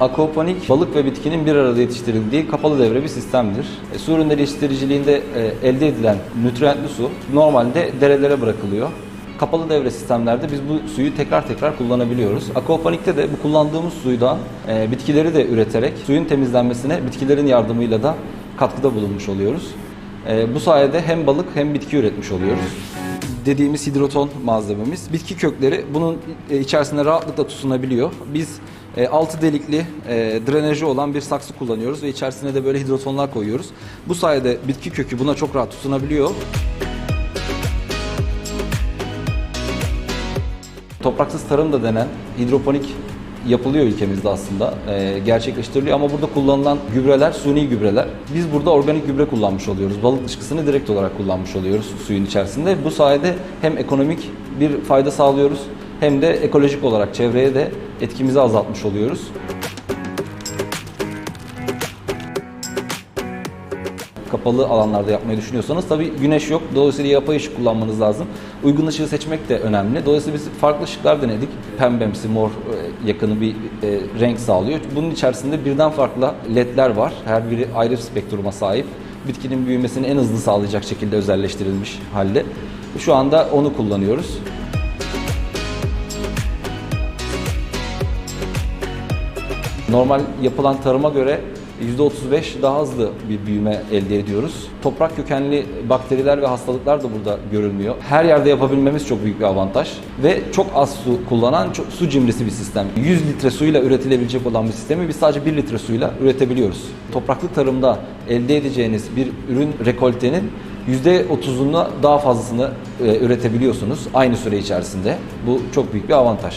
Aquaponik balık ve bitkinin bir arada yetiştirildiği kapalı devre bir sistemdir. E, su ürünleri yetiştiriciliğinde e, elde edilen nütriyentli su normalde derelere bırakılıyor. Kapalı devre sistemlerde biz bu suyu tekrar tekrar kullanabiliyoruz. Aquaponik'te de bu kullandığımız suydan e, bitkileri de üreterek suyun temizlenmesine bitkilerin yardımıyla da katkıda bulunmuş oluyoruz. E, bu sayede hem balık hem bitki üretmiş oluyoruz. Dediğimiz hidroton malzememiz. Bitki kökleri bunun e, içerisinde rahatlıkla tutunabiliyor. Biz e, altı delikli e, drenajı olan bir saksı kullanıyoruz ve içerisine de böyle hidrotonlar koyuyoruz. Bu sayede bitki kökü buna çok rahat tutunabiliyor. Topraksız tarım da denen hidroponik yapılıyor ülkemizde aslında. Ee, gerçekleştiriliyor ama burada kullanılan gübreler suni gübreler. Biz burada organik gübre kullanmış oluyoruz. Balık dışkısını direkt olarak kullanmış oluyoruz suyun içerisinde. Bu sayede hem ekonomik bir fayda sağlıyoruz hem de ekolojik olarak çevreye de etkimizi azaltmış oluyoruz. Kapalı alanlarda yapmayı düşünüyorsanız tabii güneş yok. Dolayısıyla yapay ışık kullanmanız lazım. Uygun ışığı seçmek de önemli. Dolayısıyla biz farklı ışıklar denedik. Pembemsi, mor e, yakını bir e, renk sağlıyor. Bunun içerisinde birden farklı ledler var. Her biri ayrı spektruma sahip. Bitkinin büyümesini en hızlı sağlayacak şekilde özelleştirilmiş halde. Şu anda onu kullanıyoruz. Normal yapılan tarıma göre %35 daha hızlı bir büyüme elde ediyoruz. Toprak kökenli bakteriler ve hastalıklar da burada görülmüyor. Her yerde yapabilmemiz çok büyük bir avantaj ve çok az su kullanan, çok su cimrisi bir sistem. 100 litre suyla üretilebilecek olan bir sistemi biz sadece 1 litre suyla üretebiliyoruz. Topraklı tarımda elde edeceğiniz bir ürün rekoltenin %30'unu daha fazlasını e, üretebiliyorsunuz aynı süre içerisinde. Bu çok büyük bir avantaj.